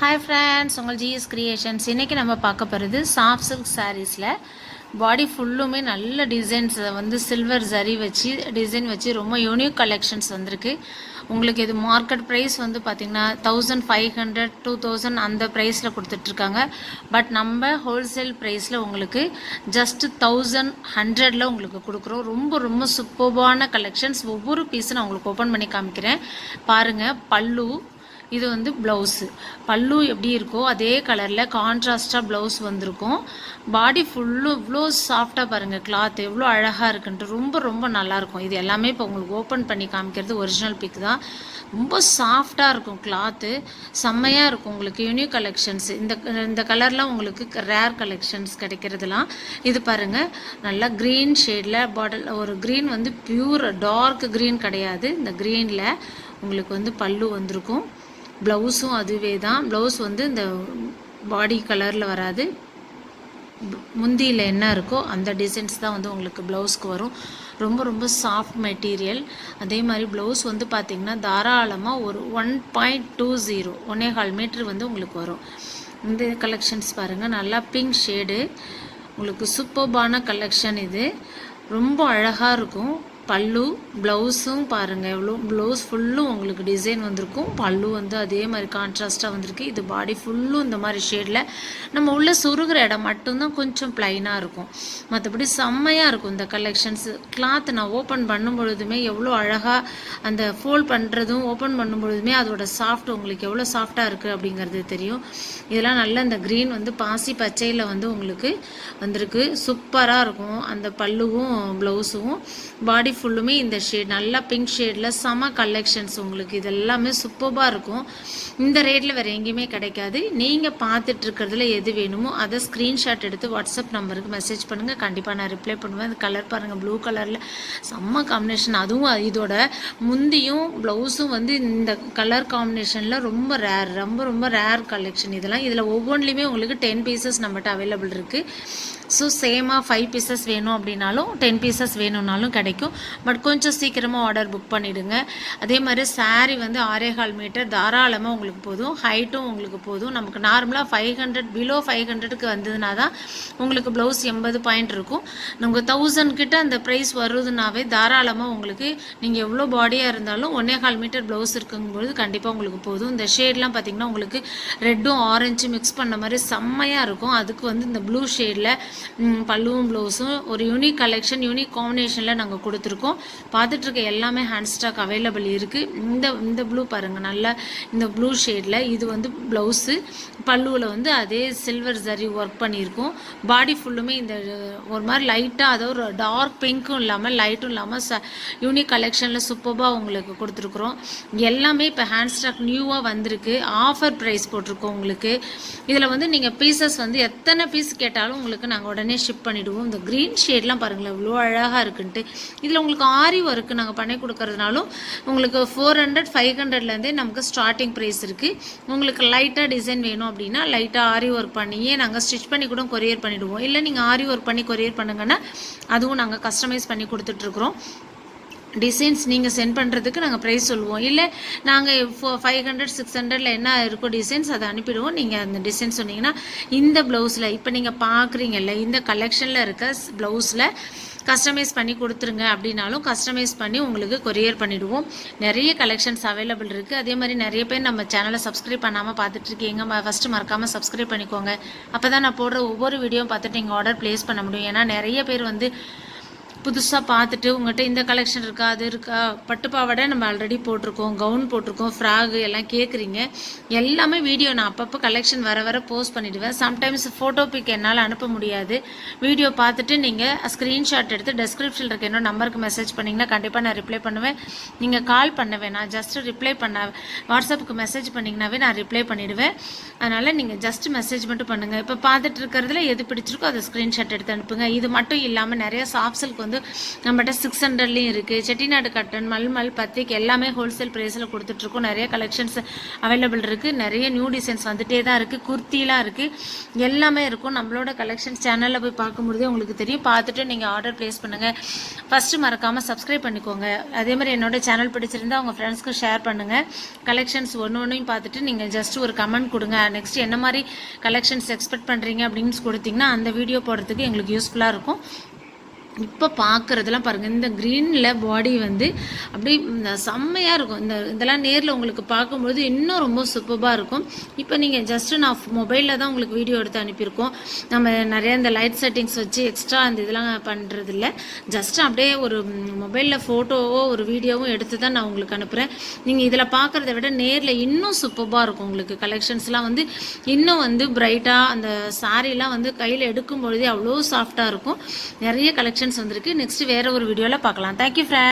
Hi friends உங்கள் GS creations இன்றைக்கி நம்ம பார்க்க போகிறது சாஃப்ட் சில்க் சாரீஸில் பாடி ஃபுல்லுமே நல்ல டிசைன்ஸை வந்து சில்வர் ஜரி வச்சு டிசைன் வச்சு ரொம்ப யூனிக் கலெக்ஷன்ஸ் வந்திருக்கு. உங்களுக்கு இது மார்க்கெட் ப்ரைஸ் வந்து பார்த்திங்கன்னா thousand five hundred two thousand அந்த ப்ரைஸில் கொடுத்துட்ருக்காங்க. பட் நம்ம ஹோல்சேல் ப்ரைஸில் உங்களுக்கு ஜஸ்ட் தௌசண்ட் ஹண்ட்ரடில் உங்களுக்கு கொடுக்குறோம். ரொம்ப ரொம்ப சூப்பர்பான கலெக்ஷன்ஸ் ஒவ்வொரு பீஸும் நான் உங்களுக்கு ஓப்பன் பண்ணி காமிக்கிறேன். பாருங்கள் பல்லு இது வந்து ப்ளவுஸு பல்லு எப்படி இருக்கோ அதே கலரில் கான்ட்ராஸ்டாக ப்ளவுஸ் வந்திருக்கும். பாடி ஃபுல்லும் இவ்வளோ சாஃப்டாக பாருங்கள் கிளாத் எவ்வளோ அழகாக இருக்குன்ட்டு ரொம்ப ரொம்ப நல்லாயிருக்கும் இது எல்லாமே இப்போ உங்களுக்கு ஓப்பன் பண்ணி காமிக்கிறது ஒரிஜினல் பிக் தான். ரொம்ப சாஃப்டாக இருக்கும் கிளாத்து செம்மையாக இருக்கும் உங்களுக்கு யூனிக் கலெக்ஷன்ஸ் இந்த இந்த கலர்லாம் உங்களுக்கு ரேர் கலெக்ஷன்ஸ் கிடைக்கிறதுலாம். இது பாருங்கள் நல்லா க்ரீன் ஷேடில் பாட்டில் ஒரு க்ரீன் வந்து பியூர் டார்க் க்ரீன் கிடையாது. இந்த க்ரீனில் உங்களுக்கு வந்து பல்லு வந்திருக்கும். ப்ளவுஸும் அதுவே தான். ப்ளவுஸ் வந்து இந்த பாடி கலரில் வராது. முந்தியில் என்ன இருக்கோ அந்த டிசைன்ஸ் தான் வந்து உங்களுக்கு ப்ளவுஸ்க்கு வரும். ரொம்ப ரொம்ப சாஃப்ட் மெட்டீரியல் அதே மாதிரி ப்ளவுஸ் வந்து பார்த்திங்கன்னா தாராளமாக ஒரு ஒன் பாயிண்ட் டூ ஜீரோ ஒன்னே கால் மீட்ரு வந்து உங்களுக்கு வரும். இந்த கலெக்ஷன்ஸ் பாருங்கள் நல்லா பிங்க் ஷேடு உங்களுக்கு சூப்பர்பான கலெக்ஷன் இது. ரொம்ப அழகாக இருக்கும். பல்லு ப்ளவுஸும் பாருங்கள் எவ்வளோ ப்ளவுஸ் ஃபுல்லும் உங்களுக்கு டிசைன் வந்திருக்கும். பல்லு வந்து அதே மாதிரி கான்ட்ராஸ்ட்டாக வந்திருக்கு. இது பாடி ஃபுல்லும் இந்த மாதிரி ஷேடில் நம்ம உள்ள சுருகிற இடம் மட்டும்தான் கொஞ்சம் ப்ளைனாக இருக்கும். மற்றபடி செம்மையாக இருக்கும் இந்த கலெக்ஷன்ஸ் கிளாத் நான் ஓப்பன் பண்ணும் பொழுதுமே எவ்வளோ அழகாக அந்த ஃபோல்ட் பண்ணுறதும் ஓப்பன் பண்ணும் பொழுதுமே அதோட சாஃப்ட் உங்களுக்கு எவ்வளோ சாஃப்டாக இருக்குது அப்படிங்கிறது தெரியும். இதெல்லாம் நல்ல இந்த க்ரீன் வந்து பாசி பச்சையில் வந்து உங்களுக்கு வந்திருக்கு. சூப்பராக இருக்கும் அந்த பல்லுவும் ப்ளவுஸும் பாடி ஃபுல்லுமே இந்த ஷேட் நல்லா பிங்க் ஷேடில் செம கலெக்ஷன்ஸ் உங்களுக்கு. இது எல்லாமே சூப்பராக இருக்கும். இந்த ரேட்டில் வேறு எங்கேயுமே கிடைக்காது. நீங்கள் பார்த்துட்டு இருக்கிறதுல எது வேணுமோ அதை ஸ்க்ரீன்ஷாட் எடுத்து வாட்ஸ்அப் நம்பருக்கு மெசேஜ் பண்ணுங்கள் கண்டிப்பாக நான் ரிப்ளை பண்ணுவேன். அந்த கலர் பாருங்கள் ப்ளூ கலரில் செம்ம காம்பினேஷன் அதுவும் இதோட முந்தியும் ப்ளவுஸும் வந்து இந்த கலர் காம்பினேஷனில் ரொம்ப ரேர் ரொம்ப ரொம்ப ரேர் கலெக்ஷன் இதெல்லாம் இதில் ஒவ்வொன்றிலையுமே உங்களுக்கு டென் பீசஸ் நம்மகிட்ட அவைலபிள் இருக்குது ஸோ சேமாக ஃபைவ் பீசஸ் வேணும் அப்படின்னாலும் டென் பீசஸ் வேணும்னாலும் கிடைக்கும். பட் கொஞ்சம் சீக்கிரமாக ஆர்டர் புக் பண்ணிவிடுங்க அதே மாதிரி சாரீ வந்து ஆரேகால் மீட்டர் தாராளமாக உங்களுக்கு போதும். ஹைட்டும் உங்களுக்கு போதும். நமக்கு நார்மலாக ஃபைவ் ஹண்ட்ரட் பிலோ ஃபைவ் ஹண்ட்ரடுக்கு வந்ததுனா தான் உங்களுக்கு ப்ளவுஸ் எண்பது பாயிண்ட் இருக்கும். நமக்கு தௌசண்ட் கிட்ட அந்த ப்ரைஸ் வருதுனாவே தாராளமாக உங்களுக்கு நீங்கள் எவ்வளோ பாடியாக இருந்தாலும் ஒன்னே கால் மீட்டர் ப்ளவுஸ் இருக்குங்கும்போது கண்டிப்பாக உங்களுக்கு போதும். இந்த ஷேட்லாம் பார்த்திங்கன்னா உங்களுக்கு ரெட்டும் ஆரஞ்சு மிக்ஸ் பண்ண மாதிரி செம்மையாக இருக்கும். அதுக்கு வந்து இந்த ப்ளூ ஷேடில் பல்லுவும் ப்ளவுஸும் ஒரு யூனிக் கலெக்ஷன் யூனிக் காம்பினேஷனில் நாங்கள் கொடுத்துருக்கோம். இருக்கும். பார்த்துட்ருக்க எல்லாமே ஹேண்ட் ஸ்டாக் அவைலபிள் இருக்குது இந்த இந்த ப்ளூ பாருங்கள் நல்லா இந்த ப்ளூ ஷேடில் இது வந்து ப்ளவுஸு பல்லுவில் வந்து அதே சில்வர் ஜரி ஒர்க் பண்ணியிருக்கோம். பாடி ஃபுல்லுமே இந்த ஒரு மாதிரி லைட்டாக அதாவது ஒரு டார்க் பிங்க்கும் இல்லாமல் லைட்டும் இல்லாமல் ச யூனிக் கலெக்ஷனில் சூப்பராக உங்களுக்கு கொடுத்துருக்குறோம். எல்லாமே இப்போ ஹேண்ட் ஸ்டாக் நியூவாக வந்திருக்கு. ஆஃபர் ப்ரைஸ் போட்டிருக்கோம் உங்களுக்கு. இதில் வந்து நீங்கள் பீசஸ் வந்து எத்தனை பீஸ் கேட்டாலும் உங்களுக்கு நாங்கள் உடனே ஷிப் பண்ணிவிடுவோம் இந்த க்ரீன் ஷேட்லாம் பாருங்களேன் இவ்வளோ அழகாக இருக்குன்ட்டு. இதில் உங்களுக்கு ஆரி ஒர்க்கு நாங்கள் பண்ணி கொடுக்கறதுனாலும் உங்களுக்கு ஃபோர் ஹண்ட்ரட் ஃபைவ் ஹண்ட்ரட்லேருந்தே நமக்கு ஸ்டார்டிங் ப்ரைஸ் இருக்குது உங்களுக்கு லைட்டாக டிசைன் வேணும் அப்படின்னா லைட்டாக ஆரி ஒர்க் பண்ணியே நாங்கள் ஸ்டிச் பண்ணி கூட கொரியர் பண்ணிவிடுவோம் இல்லை நீங்கள் ஆரி ஒர்க் பண்ணி கொரியர் பண்ணுங்கன்னா அதுவும் நாங்கள் கஸ்டமைஸ் பண்ணி கொடுத்துட்ருக்குறோம். டிசைன்ஸ் நீங்கள் சென்ட் பண்ணுறதுக்கு நாங்கள் ப்ரைஸ் சொல்லுவோம். இல்லை நாங்கள் ஃபோ ஃபைவ் ஹண்ட்ரட் சிக்ஸ் ஹண்ட்ரடில் என்ன இருக்கோ டிசைன்ஸ் அதை அனுப்பிடுவோம். நீங்கள் அந்த டிசைன் சொன்னீங்கன்னா இந்த ப்ளவுஸில் இப்போ நீங்கள் பார்க்குறீங்கல்ல இந்த கலெக்ஷனில் இருக்க ப்ளவுஸில் கஸ்டமைஸ் பண்ணி கொடுத்துருங்க அப்படின்னாலும் கஸ்டமைஸ் பண்ணி உங்களுக்கு கொரியர் பண்ணிவிடுவோம் நிறைய கலெக்ஷன்ஸ் அவைலபிள் இருக்குது அதே மாதிரி நிறைய பேர் நம்ம சேனலை சப்ஸ்கிரைப் பண்ணாமல் பார்த்துட்ருக்கீங்க. ஃபஸ்ட்டு மறக்காமல் சப்ஸ்கிரைப் பண்ணிக்கோங்க. அப்போ தான் நான் போடுற ஒவ்வொரு வீடியோவும் பார்த்துட்டு நீங்கள் ஆர்டர் ப்ளேஸ் பண்ண முடியும். ஏன்னா நிறைய பேர் வந்து புதுசாக பார்த்துட்டு உங்கள்கிட்ட இந்த கலெக்ஷன் இருக்கா அது இருக்கா பட்டு பாவாடை நம்ம ஆல்ரெடி போட்டிருக்கோம் கவுன் போட்டிருக்கோம் ஃப்ராகு எல்லாம் கேட்குறீங்க எல்லாமே வீடியோ நான் அப்பப்போ கலெக்ஷன் வர வர போஸ்ட் பண்ணிவிடுவேன் சம்டைம்ஸ் ஃபோட்டோ பிக் என்னால் அனுப்ப முடியாது. வீடியோ பார்த்துட்டு நீங்கள் ஸ்க்ரீன்ஷாட் எடுத்து டெஸ்கிரிப்ஷனில் இருக்க என்னோட நம்பருக்கு மெசேஜ் பண்ணிங்கன்னா கண்டிப்பாக நான் ரிப்ளை பண்ணுவேன். நீங்கள் கால் பண்ண வேணாம். ஜஸ்ட் ரிப்ளை பண்ண வாட்ஸ்அப்புக்கு மெசேஜ் பண்ணிங்கனாவே நான் ரிப்ளை பண்ணிவிடுவேன் அதனால் நீங்கள் ஜஸ்ட் மெசேஜ் மட்டும் பண்ணுங்கள் இப்போ பார்த்துட்டு இருக்கிறதுல எது பிடிச்சிருக்கோ அதை ஸ்க்ரீன்ஷாட் எடுத்து அனுப்புங்க. இது மட்டும் இல்லாமல் நிறைய சாஃப்ட் சில்க் வந்து வந்து நம்மகிட்ட சிக்ஸ் ஹண்ட்ரட்லேயும் இருக்குது செட்டிநாடு கட்டன் மல்மல் பத்திக் எல்லாமே ஹோல்சேல் ப்ரைஸில் கொடுத்துட்ருக்கோம். நிறைய கலெக்ஷன்ஸ் அவைலபிள் இருக்குது நிறைய நியூ டிசைன்ஸ் வந்துட்டே தான் இருக்குது குர்த்திலாம் இருக்குது எல்லாமே இருக்கும். நம்மளோட கலெக்ஷன்ஸ் சேனலில் போய் பார்க்கும்போதே உங்களுக்கு தெரியும். பார்த்துட்டு நீங்கள் ஆர்டர் ப்ளேஸ் பண்ணுங்கள் ஃபஸ்ட்டு மறக்காமல் சப்ஸ்கிரைப் பண்ணிக்கோங்க. அதே மாதிரி என்னோட சேனல் பிடிச்சிருந்தா உங்கள் ஃப்ரெண்ட்ஸ்க்கு ஷேர் பண்ணுங்கள் கலெக்ஷன்ஸ் ஒன்று ஒன்றையும் பார்த்துட்டு நீங்கள் ஜஸ்ட் ஒரு கமெண்ட் கொடுங்க. நெக்ஸ்ட் என்ன மாதிரி கலெக்ஷன்ஸ் எக்ஸ்பெக்ட் பண்ணுறீங்க அப்படின்னு கொடுத்தீங்கன்னா அந்த வீடியோ போடுறதுக்கு எங்களுக்கு யூஸ்ஃபுல்லாக இருக்கும். இப்போ பார்க்குறதெல்லாம் பாருங்கள் இந்த க்ரீனில் பாடி வந்து அப்படியே செம்மையாக இருக்கும். இந்த இதெல்லாம் நேரில் உங்களுக்கு பார்க்கும்பொழுது இன்னும் ரொம்ப சூப்பராக இருக்கும். இப்போ நீங்கள் ஜஸ்ட்டு நான் மொபைலில் தான் உங்களுக்கு வீடியோ எடுத்து அனுப்பியிருக்கோம். நம்ம நிறைய இந்த லைட் செட்டிங்ஸ் வச்சு எக்ஸ்ட்ரா அந்த இதெல்லாம் பண்ணுறது இல்லை ஜஸ்ட் அப்படியே ஒரு மொபைலில் ஃபோட்டோவோ ஒரு வீடியோவும் எடுத்து தான் நான் உங்களுக்கு அனுப்புகிறேன் நீங்கள் இதில் பார்க்குறத விட நேரில் இன்னும் சூப்பராக இருக்கும் உங்களுக்கு. கலெக்ஷன்ஸ்லாம் வந்து இன்னும் வந்து பிரைட்டாக அந்த சாரீலாம் வந்து கையில் எடுக்கும் பொழுதே அவ்வளோ சாஃப்டாக இருக்கும். நிறைய கலெக்ஷன் கமெண்ட்ஸ் வந்திருக்கு. நெக்ஸ்ட் வேற ஒரு வீடியோவில் பார்க்கலாம். Thank you friend